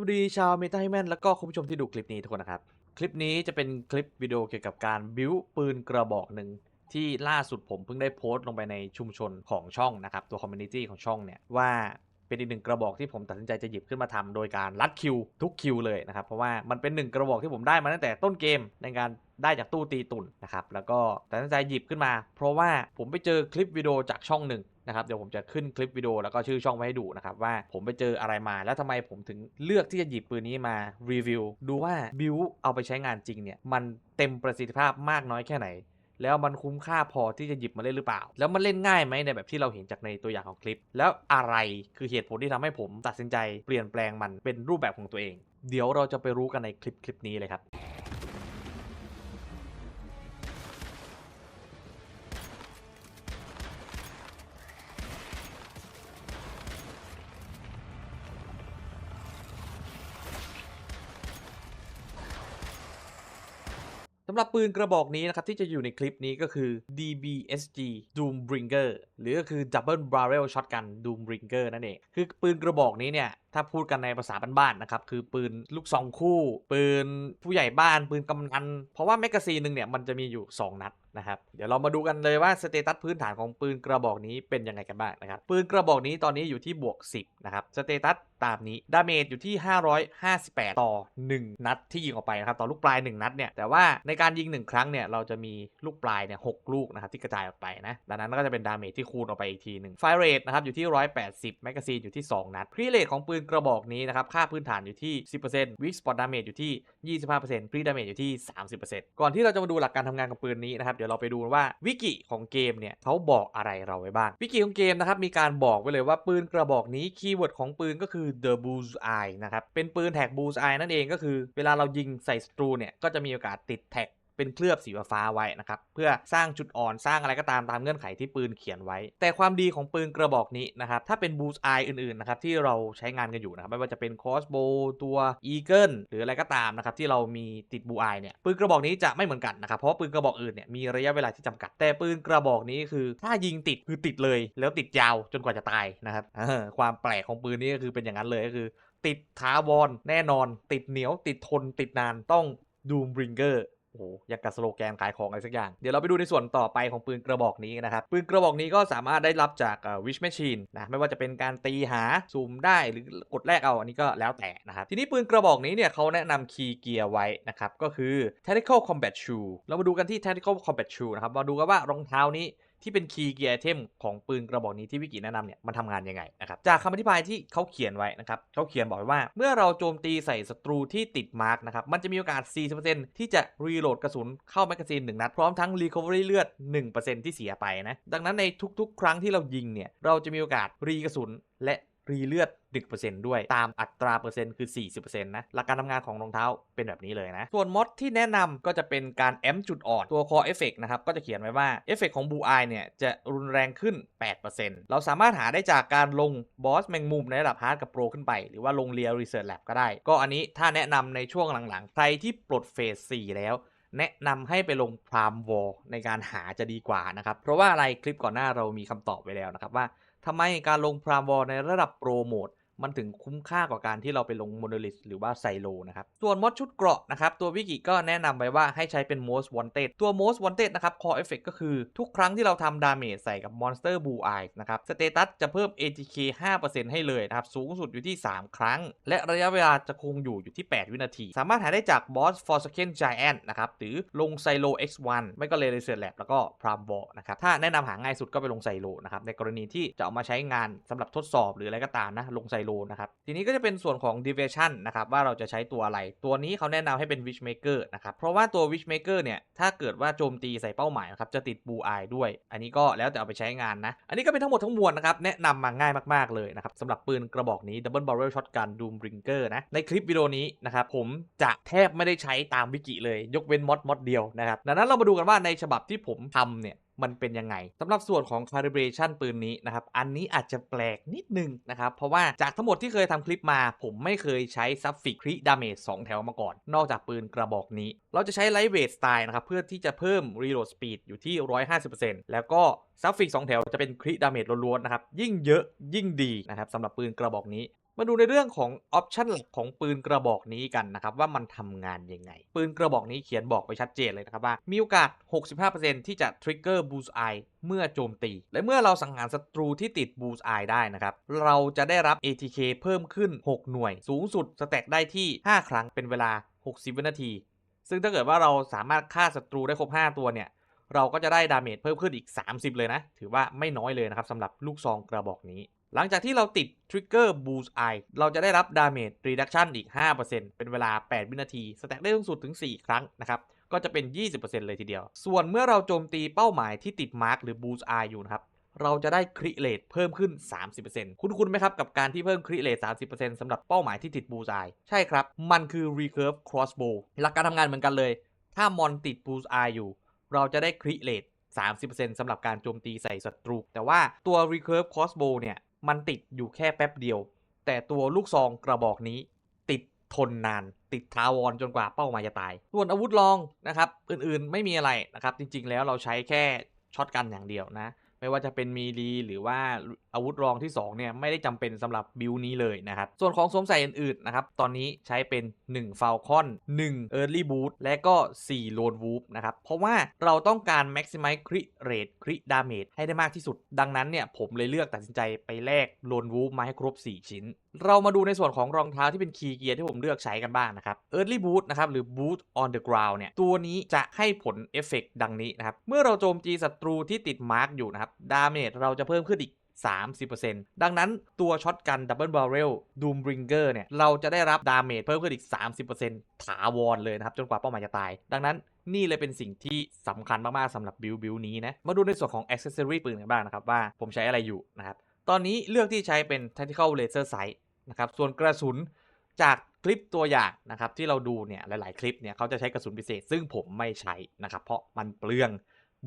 วัสดีชาวเมตาไฮแมนแล้วก็คุณผู้ชมที่ดูคลิปนี้ทุกคนนะครับ คลิปนี้จะเป็นคลิปวิดีโอเกี่ยวกับการบิวปืนกระบอกหนึ่งที่ล่าสุดผมเพิ่งได้โพสต์ลงไปในชุมชนของช่องนะครับ ตัวคอมมูนิตี้ของช่องเนี่ย ว่าเป็นอีกหนึ่งกระบอกที่ผมตัดสินใจจะหยิบขึ้นมาทำโดยการลัดคิวทุกคิวเลยนะครับ เพราะว่ามันเป็นหนึ่งกระบอกที่ผมได้มาตั้งแต่ต้นเกมในการได้จากตู้ตีตุ่นนะครับแล้วก็ตัดสินใจหยิบขึ้นมา เพราะว่าผมไปเจอคลิปวิดีโอจากช่องหนึ่ง นะครับเดี๋ยวผมจะขึ้นคลิปวิดีโอแล้วก็ชื่อช่องไว้ให้ดูนะครับว่าผมไปเจออะไรมา แล้วทำไมผมถึงเลือกที่จะหยิบปืนนี้มารีวิวดูว่าบิวเอาไปใช้งานจริงเนี่ยมันเต็มประสิทธิภาพมากน้อยแค่ไหนแล้วมันคุ้มค่าพอที่จะหยิบมาเล่นหรือเปล่า แล้วมันเล่นง่ายไหมในแบบที่เราเห็นจากในตัวอย่างของคลิป แล้วอะไรคือเหตุผลที่ทำให้ผมตัดสินใจเปลี่ยนแปลงมันเป็นรูปแบบของตัวเอง เดี๋ยวเราจะไปรู้กันในคลิปคลิปนี้เลยครับ หรับปืนกระบอกนี้นะครับ ที่จะอยู่ในคลิปนี้ก็คือ DBSG Doombringer หรือก็คือ Double Barrel Shotgun Doombringer นั่นเอง คือปืนกระบอกนี้เนี่ยถ้าพูดกันในภาษาบ้านๆนะครับ คือปืนลูกซองคู่ ปืนผู้ใหญ่บ้าน ปืนกำนัน เพราะว่าแมกกาซีนหนึ่งเนี่ยมันจะมีอยู่ 2 นัดนะครับ เดี๋ยวเรามาดูกันเลยว่าสเตตัสพื้นฐานของปืนกระบอกนี้เป็นยังไงกันบ้างนะครับ ปืนกระบอกนี้ตอนนี้อยู่ที่บวก 10 นะครับ สเตตัสตามนี้ ดาเมจอยู่ที่ 558 ต่อ 1 นัดที่ยิงออกไปนะครับ ต่อลูกปลาย 1 นัดเนี่ย แต่ว่าในการยิง 1 ครั้งเนี่ย เราจะมีลูกปลายเนี่ยหลูกนะครับที่กระจายออกไปนะ ดังนั้นก็จะเป็นดาเมจที่คูณออกไปอีกทีหนึ่งไฟเรทนะครับอยู่ที่ 180 แมกกาซีนอยู่ที่ 2 นัดพรีเรทของปืนกระบอกนี้นะครับ ค่าพื้นฐานอยู่ที่ 10%วิกสปอตดาเมจอยู่ที่ 25%พรีดาเมจอยู่ที่ 30%ก่อนที่เราจะมาดูหลักการทำงานของปืนนี้นะครับ เดี๋ยวเราไปดูว่าวิกิของเกมเนี่ยเขาบอกอะไรเราไว้บ้าง วิกิของเกมนะครับ มีการบอกไว้เลยว่าปืนกระบอกนี้คีย์เวิร์ดของปืนก็คือ the bullseye นะครับ เป็นปืนแท็ก bullseye นั่นเองก็คือ เวลาเรายิงใส่ศัตรูเนี่ยก็จะมีโอกาสติดแท็ก เป็นเคลือบสีฟ้าไว้นะครับเพื่อสร้างจุดอ่อนสร้างอะไรก็ตามตามเงื่อนไขที่ปืนเขียนไว้ แต่ความดีของปืนกระบอกนี้นะครับถ้าเป็นบูสไออื่นๆนะครับที่เราใช้งานกันอยู่นะครับไม่ว่าจะเป็นคอสโบตัวอีเกิลหรืออะไรก็ตามนะครับที่เรามีติดบูไอเนี่ยปืนกระบอกนี้จะไม่เหมือนกันนะครับเพราะปืนกระบอกอื่นเนี่ยมีระยะเวลาที่จำกัด แต่ปืนกระบอกนี้คือ ถ้ายิงติดคือติดเลย แล้วติดยาวจนกว่าจะตายนะครับความแปลกของปืนนี้ก็คือเป็นอย่างนั้นเลยก็คือ ติดท้าวรแน่นอน ติดเหนียว ติดทนติดนานต้องดูมบริงเกอร์ โอ้โหอยากกับสโลแกนขายของอะไรสักอย่าง เดี๋ยวเราไปดูในส่วนต่อไปของปืนกระบอกนี้นะครับ ปืนกระบอกนี้ก็สามารถได้รับจากวิชแมชชีนนะไม่ว่าจะเป็นการตีหาซูมได้หรือกดแลกเอาอันนี้ก็แล้วแต่นะครับ ทีนี้ปืนกระบอกนี้เนี่ยเขาแนะนำคีย์เกียร์ไว้นะครับ ก็คือ Tactical Combat Shoe เรามาดูกันที่ Tactical Combat Shoe นะครับมาดูกันว่ารองเท้านี้ ที่เป็นคีย์เกียร์ไอเทมของปืนกระบอกนี้ที่วิกิแนะนำเนี่ยมันทำงานยังไงนะครับจากคำอธิบายที่เขาเขียนไว้นะครับเขาเขียนบอกไว้ว่า เมื่อเราโจมตีใส่ศัตรูที่ติดมาร์กนะครับมันจะมีโอกาส 40%ที่จะรีโหลดกระสุนเข้าแมกกาซีน1นัด พร้อมทั้งรีคอเวอรี่เลือด 1%ที่เสียไปนะดังนั้นในทุกๆ ครั้งที่เรายิงเนี่ยเราจะมีโอกาสรีกระสุนและ รีเลือด 1%ด้วย ตามอัตราเปอร์เซ็นต์คือ 40%นะ หลักการทำงานของรองเท้าเป็นแบบนี้เลยนะ ส่วนมดที่แนะนำก็จะเป็นการแอมจุดอ่อน ตัว Core Effect นะครับ ก็จะเขียนไว้ว่าเอฟเฟกของ Blue Eye เนี่ย จะรุนแรงขึ้น 8%เราสามารถหาได้จากการลงบอสแมงมุมในระดับฮาร์ดกับโปรขึ้นไป หรือว่าลงเรีย Research Lab ก็ได้ ก็อันนี้ถ้าแนะนำในช่วงหลังๆ ใครที่ปลดเฟส4แล้วแนะนำให้ไปลงพรามวอลในการหาจะดีกว่านะครับ เพราะว่าอะไรคลิปก่อนหน้าเรามีคำตอบไว้แล้วนะครับว่า ทำไมการลงพรามวอลในระดับโปรโมด มันถึงคุ้มค่ากว่าการที่เราไปลงโมโนลิสหรือว่าไซโลนะครับส่วนมอดชุดเกราะนะครับตัววิกิก็แนะนำไว้ว่าให้ใช้เป็น most wanted ตัว most wanted นะครับ core effect ก็คือทุกครั้งที่เราทำดาเมจใส่กับ monster blue eyes นะครับสเตตัสจะเพิ่ม ATK 5%ให้เลยนะครับ สูงสุดอยู่ที่ 3 ครั้ง และระยะเวลาจะคงอยู่อยู่ที่ 8 วินาที สามารถหาได้จาก boss forsaken giant นะครับหรือลงไซโล x1 ไม่ก็ r e s e r c h lab แล้วก็ pram wall นะครับถ้าแนะนำหาง่ายสุดก็ไปลงไซโลนะครับในกรณีที่จะเอามาใช้งานสำหรับทดสอบหรืออะไรก็ตามนะลงไซโลนะครับ ทีนี้ก็จะเป็นส่วนของ division นะครับ ว่าเราจะใช้ตัวอะไร ตัวนี้เขาแนะนำให้เป็น witchmaker นะครับ เพราะว่าตัว witchmaker เนี่ย ถ้าเกิดว่าโจมตีใส่เป้าหมายนะครับ จะติด blue eye ด้วย อันนี้ก็แล้วแต่เอาไปใช้งานนะ อันนี้ก็เป็นทั้งหมดทั้งมวลนะครับ แนะนำมาง่ายมากๆเลยนะครับสำหรับปืนกระบอกนี้ double barrel shotgun doombringer นะ ในคลิปวิดีโอนี้นะครับ ผมจะแทบไม่ได้ใช้ตามวิกิเลย ยกเว้นมอดมอดเดียวนะครับดังนั้นเรามาดูกันว่าในฉบับที่ผมทำเนี่ย มันเป็นยังไงสำหรับส่วนของ calibration ปืนนี้นะครับ อันนี้อาจจะแปลกนิดนึงนะครับ เพราะว่าจากทั้งหมดที่เคยทำคลิปมา ผมไม่เคยใช้ suffix crit damage 2แถวมาก่อน นอกจากปืนกระบอกนี้ เราจะใช้ lightweight style นะครับ เพื่อที่จะเพิ่ม reload speed อยู่ที่ 150%แล้วก็ซัฟฟิก2แถวจะเป็นคริดาเมจล้วนๆนะครับ ยิ่งเยอะยิ่งดีนะครับสำหรับปืนกระบอกนี้ มาดูในเรื่องของออปชันหลักของปืนกระบอกนี้กันนะครับว่ามันทำงานยังไง ปืนกระบอกนี้เขียนบอกไปชัดเจนเลยนะครับว่า มีโอกาส 65%ที่จะ trigger bull's eye เมื่อโจมตี และเมื่อเราสังหารศัตรูที่ติด bull's eye ได้นะครับ เราจะได้รับ ATK เพิ่มขึ้น 6 หน่วย สูงสุดสแต็กได้ที่ 5 ครั้งเป็นเวลา 60 วินาที ซึ่งถ้าเกิดว่าเราสามารถฆ่าศัตรูได้ครบ 5 ตัวเนี่ยเราก็จะได้ดาเมจเพิ่มขึ้นอีก 30 เลยนะ ถือว่าไม่น้อยเลยนะครับสำหรับลูกซองกระบอกนี้ หลังจากที่เราติด Trigger Bull's Eye เราจะได้รับ Damage Reduction อีก 5%เป็นเวลา 8 วินาที สแต็กได้สูงสุดถึง 4 ครั้งนะครับก็จะเป็น 20%เลยทีเดียว ส่วนเมื่อเราโจมตีเป้าหมายที่ติดมาร์กหรือ Bull's Eye อยู่นะครับ เราจะได้คริเลตเพิ่มขึ้น 30%คุณคุณไหมครับ กับการที่เพิ่มคริเลต30%สำหรับเป้าหมายที่ติด Bull's Eye ใช่ครับ มันคือ Recurve Crossbow หลักการทำงานเหมือนกันเลย ถ้ามอนติด Bull's Eye อยู่ เราจะได้คริเลต30%สำหรับการโจมตีใส่ศัตรู แต่ว่าตัว Recurve Crossbow เนี่ย มันติดอยู่แค่แป๊บเดียว แต่ตัวลูกซองกระบอกนี้ ติดทนนาน ติดทาวรจนกว่าเป้าหมายจะตาย ส่วนอาวุธรองนะครับ อื่นๆไม่มีอะไรนะครับ จริงๆแล้วเราใช้แค่ช็อตกันอย่างเดียวนะ ไม่ว่าจะเป็นมีรีหรือว่าอาวุธรองที่ 2 เนี่ยไม่ได้จำเป็นสำหรับบิลนี้เลยนะครับ ส่วนของสวมใส่อื่นๆนะครับ ตอนนี้ใช้เป็น 1 Falcon 1 Early Boot และก็ 4 Lone Wolf นะครับ เพราะว่าเราต้องการ Maximize Crit Rate Crit Damage ให้ได้มากที่สุด ดังนั้นเนี่ยผมเลยเลือกตัดสินใจไปแลก Lone Wolf มาให้ครบ 4 ชิ้นเรามาดูในส่วนของรองเท้าที่เป็นคีย์เกียร์ที่ผมเลือกใช้กันบ้างนะครับ Early Boot นะครับ หรือ Boot on the ground เนี่ย ตัวนี้จะให้ผลเอฟเฟกดังนี้นะครับ เมื่อเราโจมตีศัตรูที่ติดมาร์กอยู่นะครับ ดาเมจเราจะเพิ่มขึ้นอีก30%ดังนั้นตัวช็อตกันดับเบิลบาร์เรลดูมบริงเกอร์เนี่ย เราจะได้รับดาเมจเพิ่มขึ้นอีก 30%ถาวรเลยนะครับ จนกว่าเป้าหมายจะตาย ดังนั้นนี่เลยเป็นสิ่งที่สำคัญมาก ๆสำหรับบิลบิลนี้นะ มาดูในส่วนของอ c เซ s ซอรีปืนกันบ้างนะครับว่าผมใช้อะไรอยู่นะครับ ตอนนี้เลือกที่ใช้เป็น Tactical Laser Sight นะครับ ส่วนกระสุนจากคลิปตัวอย่างนะครับที่เราดูเนี่ยหลาย ๆ คลิปเนี่ยเขาจะใช้กระสุนพิเศษ ซึ่งผมไม่ใช้นะครับเพราะมันเปลือง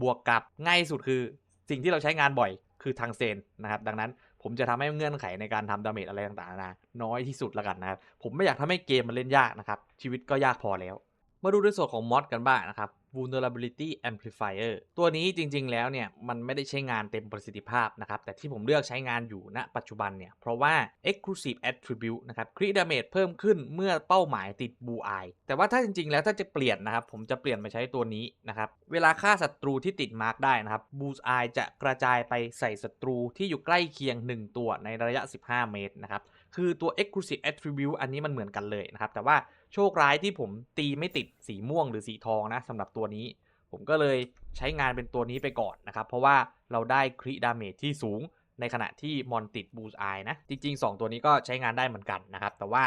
บวกกับง่ายสุดคือสิ่งที่เราใช้งานบ่อยคือทางเซนนะครับดังนั้นผมจะทำให้เงื่อนไขในการทำดาเมจอะไรต่างๆนานาน้อยที่สุดละกันนะครับผมไม่อยากทำให้เกมมันเล่นยากนะครับชีวิตก็ยากพอแล้ว มาดูในส่วนของมอดกันบ้างนะครับ vulnerability amplifier ตัวนี้จริง ๆ แล้วเนี่ยมันไม่ได้ใช้งานเต็มประสิทธิภาพนะครับ แต่ที่ผมเลือกใช้งานอยู่ณปัจจุบันเนี่ย เพราะว่า exclusive attribute นะครับ crit damage เพิ่มขึ้นเมื่อเป้าหมายติด blue eye แต่ว่าถ้าจริง ๆ แล้วถ้าจะเปลี่ยนนะครับ ผมจะเปลี่ยนมาใช้ตัวนี้นะครับ เวลาฆ่าศัตรูที่ติดมาร์กได้นะครับ blue eye จะกระจายไปใส่ศัตรูที่อยู่ใกล้เคียง 1 ตัวในระยะ 15 เมตรนะครับ คือตัว exclusive attribute อันนี้มันเหมือนกันเลยนะครับ แต่ว่าโชคร้ายที่ผมตีไม่ติดสีม่วงหรือสีทองนะสำหรับตัวนี้ ผมก็เลยใช้งานเป็นตัวนี้ไปก่อนนะครับ เพราะว่าเราได้คริดาเมจที่สูงในขณะที่มอนติดบูสไอนะ จริง ๆ 2 ตัวนี้ก็ใช้งานได้เหมือนกันนะครับ แต่ว่า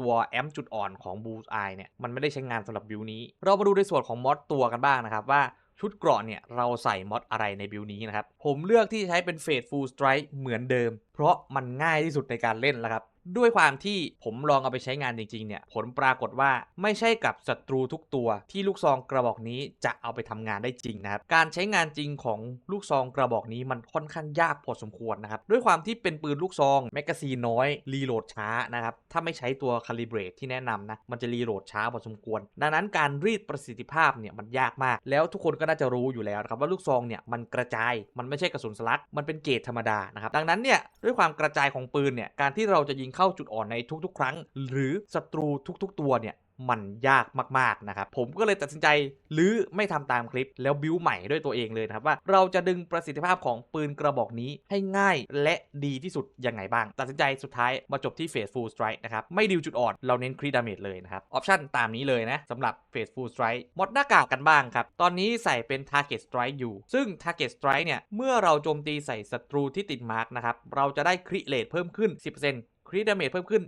ตัวแอมจุดอ่อนของบูสไอเนี่ย มันไม่ได้ใช้งานสำหรับบิวนี้ เรามาดูในส่วนของมอดตัวกันบ้างนะครับ ว่าชุดเกราะเนี่ย เราใส่มอดอะไรในบิวนี้นะครับ ผมเลือกที่จะใช้เป็นเฟสฟูลสไตร์เหมือนเดิม เพราะมันง่ายที่สุดในการเล่นแล้วครับ ด้วยความที่ผมลองเอาไปใช้งานจริงๆเนี่ยผลปรากฏว่าไม่ใช่กับศัตรูทุกตัวที่ลูกซองกระบอกนี้จะเอาไปทำงานได้จริงนะครับการใช้งานจริงของลูกซองกระบอกนี้มันค่อนข้างยากพอสมควรนะครับด้วยความที่เป็นปืนลูกซองแมกกาซีนน้อยรีโหลดช้านะครับถ้าไม่ใช้ตัวคาลิเบรตที่แนะนำนะมันจะรีโหลดช้าพอสมควร ดังนั้นการรีดประสิทธิภาพเนี่ยมันยากมาก แล้วทุกคนก็น่าจะรู้อยู่แล้วนะครับว่าลูกซองเนี่ยมันกระจายมันไม่ใช่กระสุนสลักมันเป็นเกรดธรรมดานะครับดังนั้นเนี่ยด้วยความกระจายของปืนเนี่ยการที่เราจะยิงเข้าจุดอ่อนในทุกๆ ครั้ง หรือศัตรูทุกๆ ตัวเนี่ยมันยากมากๆนะครับ ผมก็เลยตัดสินใจหรือไม่ทำตามคลิปแล้วบิวใหม่ด้วยตัวเองเลยนะครับ ว่าเราจะดึงประสิทธิภาพของปืนกระบอกนี้ให้ง่ายและดีที่สุดยังไงบ้าง ตัดสินใจสุดท้ายมาจบที่เฟสฟูลสไตร์นะครับ ไม่ดิวจุดอ่อน เราเน้นครีดาเมจเลยนะครับ ออปชั่นตามนี้เลยนะสำหรับเฟสฟูลสไตร์มดหน้ากากกันบ้างครับ ตอนนี้ใส่เป็น Target Strike อยู่ ซึ่ง Target Strike เนี่ยเมื่อเราโจมตีใส่ศัตรูที่ติดมาร์กนะครับเราจะได้คริเลตเพิ่มขึ้น 10% คริดาเมจเพิ่มขึ้น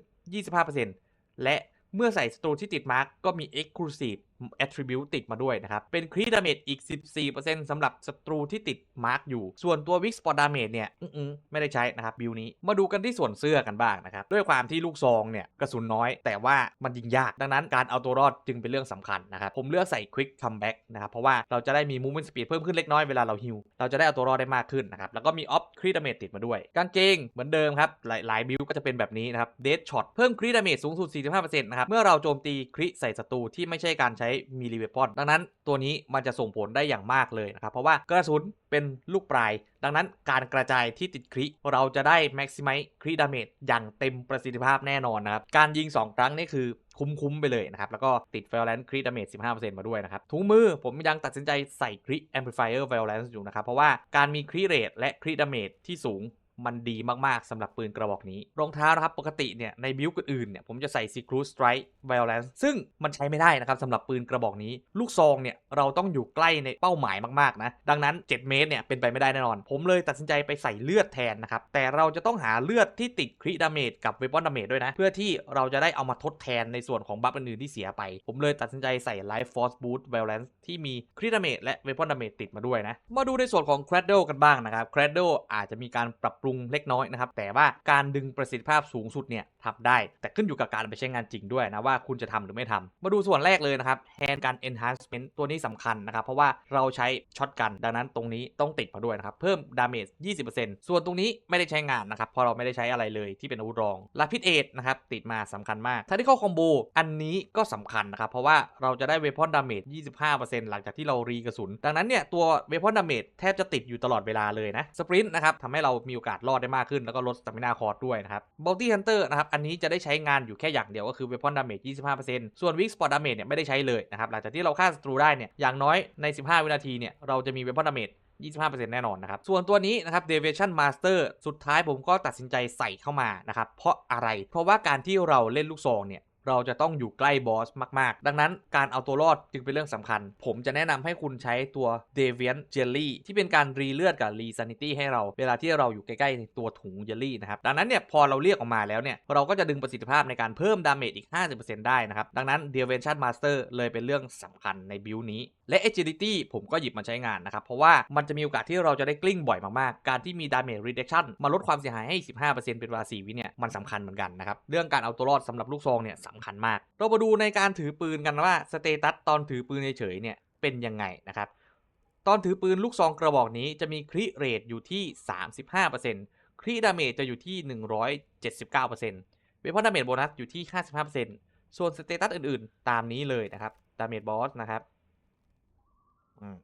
25%และเมื่อใส่สตูที่ติดมาร์กก็มี Exclusive Attribute ติดมาด้วยนะครับ เป็นคริดาเมจอีก 14%สำหรับศัตรูที่ติดมาร์กอยู่ ส่วนตัว Weak Spot Damage เนี่ยอืไม่ได้ใช้นะครับบิลนี้ มาดูกันที่ส่วนเสื้อกันบ้างนะครับ ด้วยความที่ลูกซองเนี่ยกระสุนน้อย แต่ว่ามันยิงยาก ดังนั้นการเอาตัวรอดจึงเป็นเรื่องสำคัญนะครับ ผมเลือกใส่ Quick Comeback นะครับ เพราะว่าเราจะได้มี Movement Speed เพิ่มขึ้นเล็กน้อยเวลาเราฮิลเราจะได้เอาตัวรอดได้มากขึ้นนะครับ แล้วก็มี Off Crit Damage ติดมาด้วย กางเกงเหมือนเดิมครับ หลายๆบิลก็จะเป็นแบบนี้นะครับ Dead Shot เพิ่ม Crit Damage สูงสุด 45%นะครับ เมื่อเราโจมตีคริใส่ศัตรูที่ไม่ใช่การใช้มีรีเวปอนดังนั้นตัวนี้มันจะส่งผลได้อย่างมากเลยนะครับ เพราะว่ากระสุนเป็นลูกปลาย ดังนั้นการกระจายที่ติดคริเราจะได้ maximize คริดาเมจอย่างเต็มประสิทธิภาพแน่นอนนะครับ การยิง 2 ครั้งนี่คือคุ้มๆไปเลยนะครับ แล้วก็ติด Violence Crit Damage 15%มาด้วยนะครับ ถุงมือผมยังตัดสินใจใส่ Crit Amplifier Violence อยู่นะครับ เพราะว่าการมี Crit Rate และ Crit Damage ที่สูง มันดีมากๆสำหรับปืนกระบอกนี้ รองเท้านะครับปกติเนี่ยในบิลอื่นๆเนี่ยผมจะใส่ s e c r u t Strike Violence ซึ่งมันใช้ไม่ได้นะครับสำหรับปืนกระบอกนี้ ลูกซองเนี่ยเราต้องอยู่ใกล้ในเป้าหมายมากๆนะดังนั้น 7 เมตรเนี่ยเป็นไปไม่ได้แน่นอน ผมเลยตัดสินใจไปใส่เลือดแทนนะครับแต่เราจะต้องหาเลือดที่ติดคริดาเมจกับเวปอนดาเมจด้วยนะ เพื่อที่เราจะได้เอามาทดแทนในส่วนของบัฟอื่นๆที่เสียไป ผมเลยตัดสินใจใส่ Life Force Boost Violence ที่มีคริดาเมจและเวปอนดาเมจติดมาด้วยนะมาดูในส่วนของ Cradle กันบ้างนะครับ Cradle อาจจะมีการปรับปรุงเล็กน้อยนะครับ แต่ว่าการดึงประสิทธิภาพสูงสุดเนี่ย ทำได้ แต่ขึ้นอยู่กับการไปใช้งานจริงด้วยนะว่าคุณจะทำหรือไม่ทำมาดูส่วนแรกเลยนะครับ Hand Gun Enhancement ตัวนี้สำคัญนะครับ เพราะว่าเราใช้ช็อตกัน ดังนั้นตรงนี้ต้องติดมาด้วยนะครับ เพิ่มดาเมจ 20%ส่วนตรงนี้ไม่ได้ใช้งานนะครับเพราะเราไม่ได้ใช้อะไรเลยที่เป็นอาวุธรองลาพิษเอทนะครับ ติดมาสำคัญมากทันที่เข้าคอมโบอันนี้ก็สำคัญนะครับ เพราะว่าเราจะได้เวพอนดาเมจ 25%หลังจากที่เรารีกระสุน ดังนั้นเนี่ยตัวเวพอนดาเมจแทบจะติดอยู่ตลอดเวลาเลยนะสปรินต์นะครับทำให้เรามีโอกาสรอดได้มากขึ้นแล้วก็ลดสตามินาคอร์ดด้วยนะครับบ o ลตี้ฮันเตอร์นะครับอันนี้จะได้ใช้งานอยู่แค่อย่างเดียวก็คือเวพอนดาเมจ25%ส่วนวิกสปอร์ตดาเมจเนี่ยไม่ได้ใช้เลยนะครับหลังจากที่เราฆ่าศัตรูได้เนี่ยอย่างน้อยใน 15 วินาทีเนี่ยเราจะมีเวพอนดาเมจ25%แน่นอนนะครับ ส่วนตัวนี้นะครับ Deviation Master สุดท้ายผมก็ตัดสินใจใส่เข้ามานะครับ เพราะอะไร เพราะว่าการที่เราเล่นลูกซองเนี่ย เราจะต้องอยู่ใกล้บอสมาก ๆ ดังนั้นการเอาตัวรอดจึงเป็นเรื่องสำคัญ ผมจะแนะนำให้คุณใช้ตัว Deviant Jelly ที่เป็นการรีเลือดกับรี Sanity ให้เราเวลาที่เราอยู่ใกล้ๆตัวถุงเยลลี่นะครับ ดังนั้นเนี่ยพอเราเรียกออกมาแล้วเนี่ย เราก็จะดึงประสิทธิภาพในการเพิ่มดาเมจอีก 50%ได้นะครับ ดังนั้น Deviation Master เลยเป็นเรื่องสำคัญในบิลนี้ และ Agility ผมก็หยิบมาใช้งานนะครับ เพราะว่ามันจะมีโอกาสที่เราจะได้กลิ้งบ่อยมากๆ การที่มี Damage Reduction มาลดความเสียหายให้ 15%เป็นเวลา4วิเนี่ยมันสำคัญเหมือนกันนะครับเรื่องการเอาตัวรอดสำหรับลูกซองเนี่ยสำคัญมาก เรามาดูในการถือปืนกันว่าสเตตัสตอนถือปืนเฉยๆเนี่ยเป็นยังไงนะครับ ตอนถือปืนลูกซองกระบอกนี้จะมีคริเรทอยู่ที่ 35%คริดาเมจจะอยู่ที่ 179%เวพอนดาเมจโบนัสอยู่ที่ 55%ส่วนสเตตัสอื่นๆ ตามนี้เลยนะครับ ดาเมจบอสนะครับอืม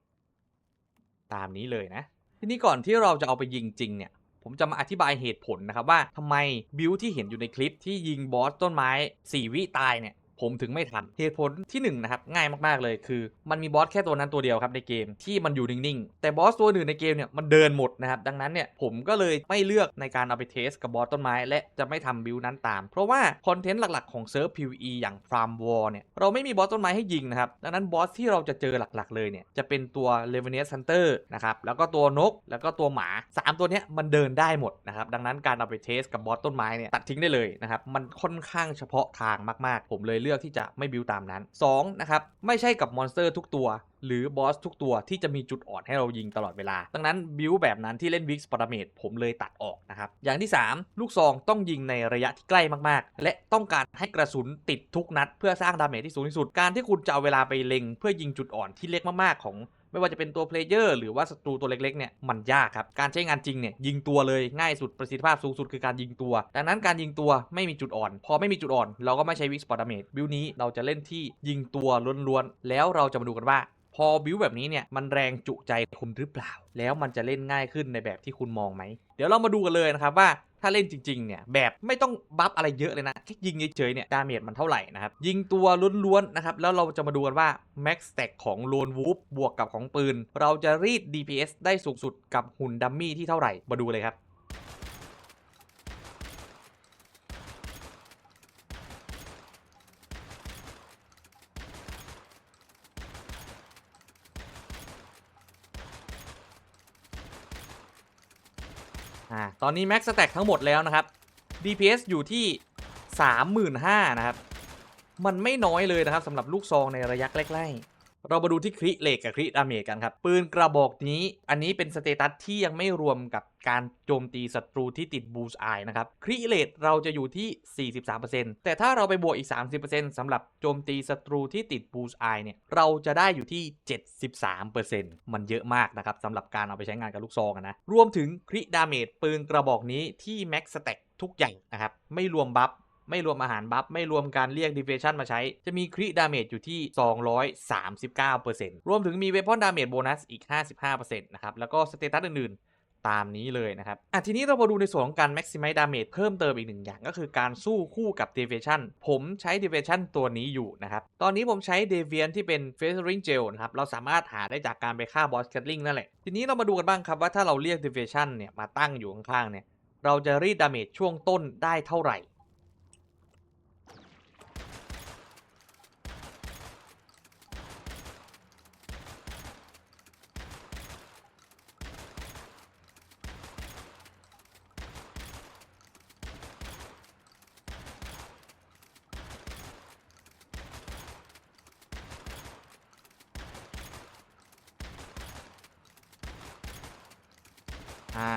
ตามนี้เลยนะ ทีนี้ก่อนที่เราจะเอาไปยิงจริงเนี่ย ผมจะมาอธิบายเหตุผลนะครับว่าทำไมบิวที่เห็นอยู่ในคลิปที่ยิงบอสต้นไม้ 4 วิตายเนี่ย ผมถึงไม่ทันเหตุผลที่1นะครับง่ายมากๆเลยคือมันมีบอสแค่ตัวนั้นตัวเดียวครับในเกมที่มันอยู่นิ่งๆ แต่บอสตัวอื่นในเกมเนี่ยมันเดินหมดนะครับดังนั้นเนี่ยผมก็เลยไม่เลือกในการเอาไปเทสกับบอสต้นไม้ และจะไม่ทำบิลนั้นตาม เพราะว่าคอนเทนต์หลักๆของเซิร์ฟ PVE อย่าง Farm War เนี่ยเราไม่มีบอสต้นไม้ให้ยิงนะครับดังนั้นบอสที่เราจะเจอหลักๆ เลยเนี่ยจะเป็นตัว r e v e n i u s Hunter นะครับแล้วก็ตัวนกแล้วก็ตัวหมาสามตัวเนี้ยมันเดินได้หมดนะครับดังนั้นการเอาไปเทสกับบอสต้นไม้เนี่ยตัดทิ้งได้เลยนะครับมันค่อนข้างเฉพาะทางมากๆ ผมเลยลือกที่จะไม่บิลตามนั้น2นะครับไม่ใช่กับมอนสเตอร์ทุกตัว หรือบอสทุกตัวที่จะมีจุดอ่อนให้เรายิงตลอดเวลา ดังนั้นบิลแบบนั้นที่เล่นวิกสปร์เมดผมเลยตัดออกนะครับ อย่างที่ 3 ลูกซองต้องยิงในระยะที่ใกล้มากๆ และต้องการให้กระสุนติดทุกนัด เพื่อสร้างดาเมจที่สูงที่สุดการที่คุณจะเอาเวลาไปเล็ง เพื่อยิงจุดอ่อนที่เล็กมากๆของ ไม่ว่าจะเป็นตัวเพลเยอร์หรือว่าศัตรูตัวเล็กๆเนี่ยมันยากครับ การใช้งานจริงเนี่ยยิงตัวเลยง่ายสุดประสิทธิภาพสูงสุดคือการยิงตัว ดังนั้นการยิงตัวไม่มีจุดอ่อน พอไม่มีจุดอ่อน เราก็ไม่ใช้วิกสปอร์ตเมดบิลนี้เราจะเล่นที่ยิงตัวล้วนๆแล้วเราจะมาดูกันว่า พอบิวแบบนี้เนี่ยมันแรงจุใจคุณหรือเปล่า แล้วมันจะเล่นง่ายขึ้นในแบบที่คุณมองไหม เดี๋ยวเรามาดูกันเลยนะครับว่าถ้าเล่นจริงๆ เนี่ย แบบไม่ต้องบัฟอะไรเยอะเลยนะ แค่ยิงเฉยๆ เนี่ย ดาเมจมันเท่าไหร่นะครับ ยิงตัวล้วนๆ นะครับ แล้วเราจะมาดูกันว่า Max Stack ของโลนวูฟบวกกับของปืน เราจะรีด DPS ได้สูงสุดกับหุ่นดัมมี่ที่เท่าไหร่ มาดูเลยครับ อ่าตอนนี้แม็กสแต็กทั้งหมดแล้วนะครับ DPS อยู่ที่ 35,000นะครับ มันไม่น้อยเลยนะครับสำหรับลูกซองในระยะใกล้ๆ เรามาดูที่คริเลกกับคริดาเมจกันครับ ปืนกระบอกนี้อันนี้เป็นสเตตัสที่ยังไม่รวมกับการโจมตีศัตรูที่ติดบูสไอนะครับ คริเลตเราจะอยู่ที่ 43%แต่ถ้าเราไปบวกอีก 30%สำหรับโจมตีศัตรูที่ติดบูสไอเนี่ย เราจะได้อยู่ที่ 73%มันเยอะมากนะครับสำหรับการเอาไปใช้งานกับลูกซองนะ รวมถึงคริดาเมจปืนกระบอกนี้ที่แม็กสแต็กทุกอย่างนะครับ ไม่รวมบัฟ ไม่รวมอาหารบัฟไม่รวมการเรียกดิเฟชันมาใช้ จะมีคริดาเมจอยู่ที่ 239%รวมถึงมีเวพอนดาเมจโบนัสอีก 55%นะครับ แล้วก็สเตตัสอื่นๆ ตามนี้เลยนะครับอะทีนี้เรามาดูในส่วนของการ maximize damage เพิ่มเติมอีกหนึ่งอย่าง ก็คือการสู้คู่กับ deviation ผมใช้ deviation ตัวนี้อยู่นะครับ ตอนนี้ผมใช้ deviant ที่เป็น feathering gel นะครับ เราสามารถหาได้จากการไปฆ่า boss catling นั่นแหละ ทีนี้เรามาดูกันบ้างครับว่าถ้าเราเรียก deviation เนี่ยมาตั้งอยู่ข้างๆเนี่ยเราจะรีดดาเมจช่วงต้นได้เท่าไหร่ อ่า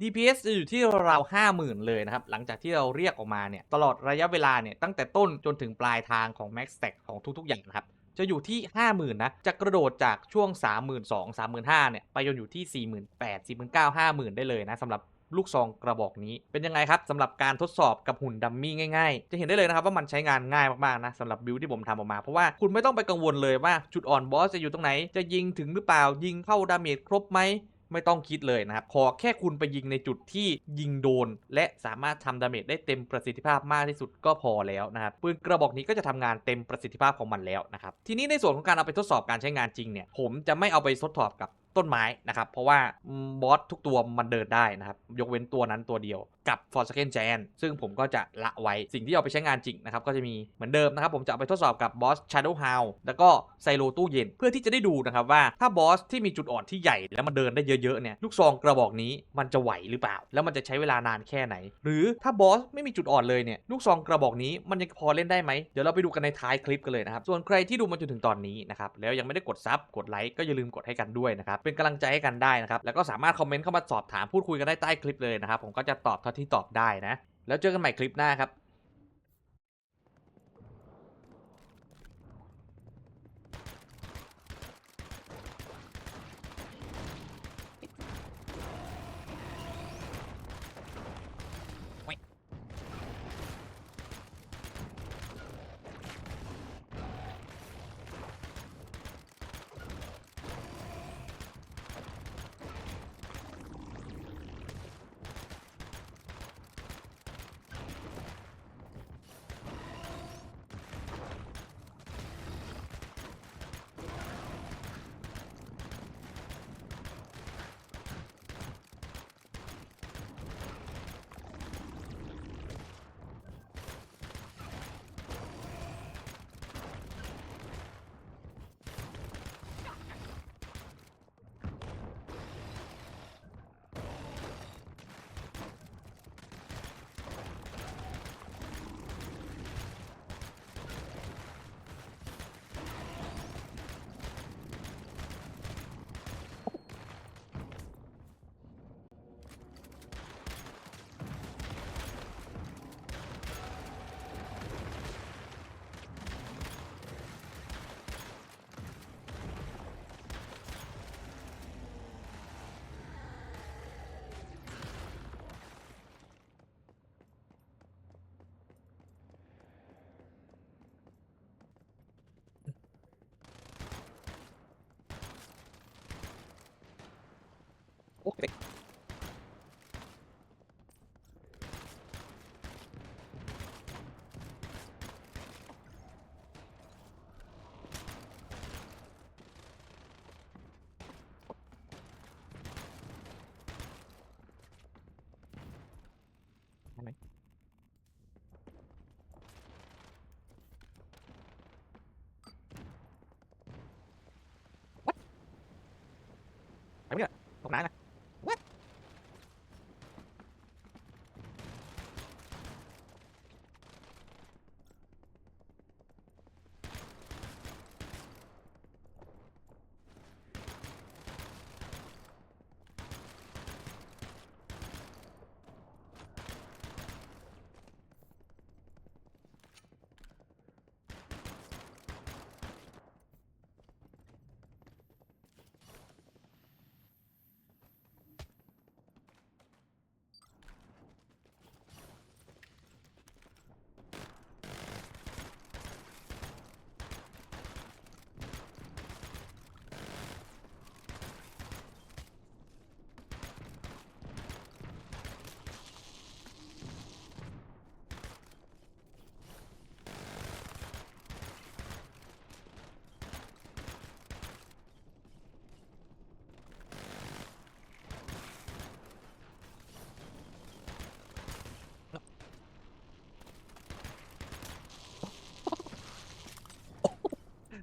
DPS จะอยู่ที่ราวๆ50,000เลยนะครับ หลังจากที่เราเรียกออกมาเนี่ย ตลอดระยะเวลาเนี่ย ตั้งแต่ต้นจนถึงปลายทางของ Max Stack ของทุกๆ อย่างนะครับ จะอยู่ที่ 50,000นะ จะกระโดดจากช่วง 32,000 35,000เนี่ย ไปจนอยู่ที่ 48,000 49,000 50,000 ได้เลยนะสำหรับลูกซองกระบอกนี้เป็นยังไงครับสำหรับการทดสอบกับหุ่นดัมมี่ง่ายๆ จะเห็นได้เลยนะครับว่ามันใช้งานง่ายมากๆนะสำหรับบิลที่ผมทำออกมาเพราะว่าคุณไม่ต้องไปกังวลเลยว่าจุดอ่อนบอสจะอยู่ตรงไหน จะยิงถึงหรือเปล่ายิงเข้าดาเมจครบไหม ไม่ต้องคิดเลยนะครับ ขอแค่คุณไปยิงในจุดที่ยิงโดน และสามารถทำดาเมจได้เต็มประสิทธิภาพมากที่สุดก็พอแล้วนะครับปืนกระบอกนี้ก็จะทำงานเต็มประสิทธิภาพของมันแล้วนะครับทีนี้ในส่วนของการเอาไปทดสอบการใช้งานจริงเนี่ยผมจะไม่เอาไปทดสอบกับ ต้นไม้นะครับ เพราะว่าบอสทุกตัวมันเดินได้นะครับ ยกเว้นตัวนั้นตัวเดียวกับ f o r s a k e n Giant ซึ่งผมก็จะละไว้สิ่งที่เอาไปใช้งานจริงนะครับ ก็จะมีเหมือนเดิมนะครับ ผมจะเอาไปทดสอบกับบอส Shadow Hound แล้วก็ไซโลตู้เย็นเพื่อที่จะได้ดูนะครับว่าถ้าบอสที่มีจุดอ่อนที่ใหญ่แล้วมันเดินได้เยอะๆเนี่ยลูกซองกระบอกนี้มันจะไหวหรือเปล่า แล้วมันจะใช้เวลานานแค่ไหน หรือถ้าบอสไม่มีจุดอ่อนเลยเนี่ยลูกซองกระบอกนี้มันยังพอเล่นได้ไหมเดี๋ยวเราไปดูกันในท้ายคลิปกันเลยนะครับส่วนใครที่ดูมาจนถึงตอนนี้นะครับแล้วยังไม่ได้กดซับกดไลค์ก็อย่าลืมกดให้กันด้วยนะครับเป็นกำลังใจให้กันได้นะครับ แล้วก็สามารถคอมเมนต์เข้ามาสอบถามพูดคุยกันได้ใต้คลิปเลยนะครับ ผมก็จะตอบเท่าที่ตอบได้นะ แล้วเจอกันใหม่คลิปหน้าครับ 어? 200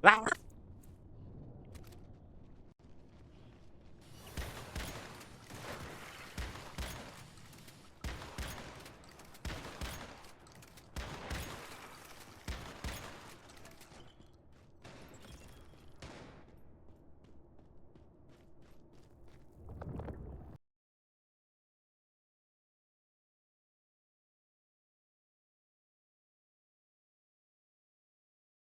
Ah!